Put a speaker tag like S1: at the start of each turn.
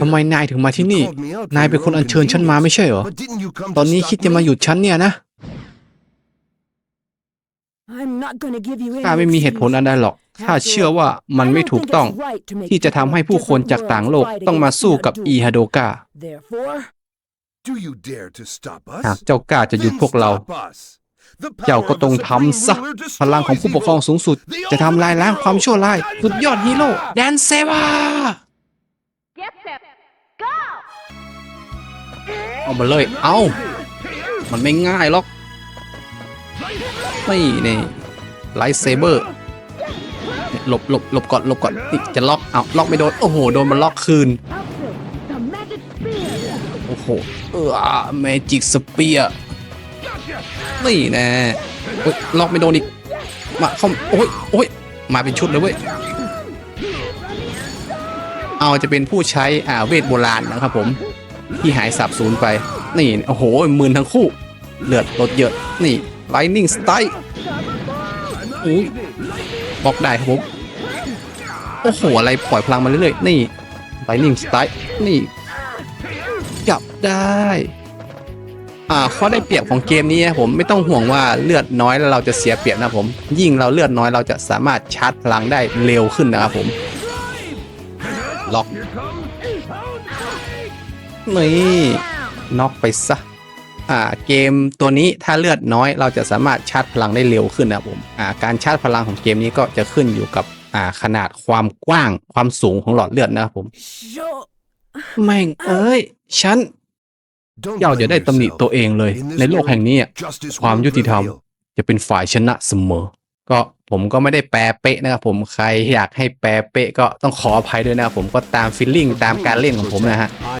S1: ทำไมนายถึงมาที่นี่
S2: You called me out for
S1: นายเป็น
S2: your
S1: คน
S2: own
S1: อัญเชิญฉันมาไม่ใช่เหรอ
S2: But didn't you come
S1: ตอนนี้
S2: to
S1: คิด
S2: stop
S1: จะมา
S2: me?
S1: หยุดฉันเนี่ยนะ
S3: I'm not gonna give you any
S1: ข้าไม่มีเหตุผลอะไรหรอกข้าเชื่อว่ามันไม่ถูกต้อง ที่จะทำให้ผู้คนจากต่างโลกต้องมาสู้กับอีฮาโดกา
S3: Therefore,
S2: Do you dare to stop us?
S1: หากเจ้ากล้าจะหยุด
S2: Then
S1: พวกเรา
S2: stop us. The power
S1: เจ้าก็
S2: of
S1: ต้อง
S2: the
S1: ทำ
S2: supreme
S1: ซะ
S2: ruler
S1: พลังของผู้ปกครองสูงสุด จะทำลายล้างความชั่วร้าย สุดยอดฮีโร่แดนเซวา เอามาเลย เอา มันไม่ง่ายหรอก ไม่นี่ไลท์เซเบอร์หลบหลบหลบก่อนหลบก่อนนี่จะล็อกเอาล็อกไม่โดน โอ้โห โดนมันล็อกคืน โอ้โห เออเมจิกสเปียนี่แน่ล็อกไม่โดนอีก มาเข้าโอ้ยโอ้ยมาเป็นชุดเลยเว้ย เอาจะเป็นผู้ใช้อ่าเวทโบราณนะครับผม ที่หายสับสูญไป นี่โอ้โหมืนทั้งคู่ เลือดลดเยอะ นี่ Lightning Strike อุ้ยบล็อกได้ครับผมโอ้โหอะไรปล่อยพลังมาเรื่อยๆ นี่ Lightning Strike นี่จับได้อ่าข้อได้เปรียบของเกมนี้นะผมไม่ต้องห่วงว่าเลือดน้อยแล้วเราจะเสียเปรียบนะผม ยิ่งเราเลือดน้อยเราจะสามารถชาร์จพลังได้เร็วขึ้นนะครับผมล็อก นี่น็อกไปซะอ่าเกมตัวนี้ถ้าเลือดน้อย เราจะสามารถชาร์จพลังได้เร็วขึ้นนะผมอ่าการชาร์จพลังของเกมนี้ก็จะขึ้นอยู่กับอ่าขนาดความกว้างความสูงของหลอดเลือดนะครับผมแม่งเอ้ยฉันเจ้าอย่า
S2: blame
S1: ได้ตำหนิตัวเองเลย ในโลกแห่งนี้ความยุติธรรมจะเป็นฝ่ายชนะเสมอ ก็ผมก็ไม่ได้แปลเป๊ะนะครับผมใครอยากให้แปลเป๊ะก็ต้องขออภัยด้วยนะครับผมก็ตามฟีลลิ่งตามการเล่นของผมนะฮะ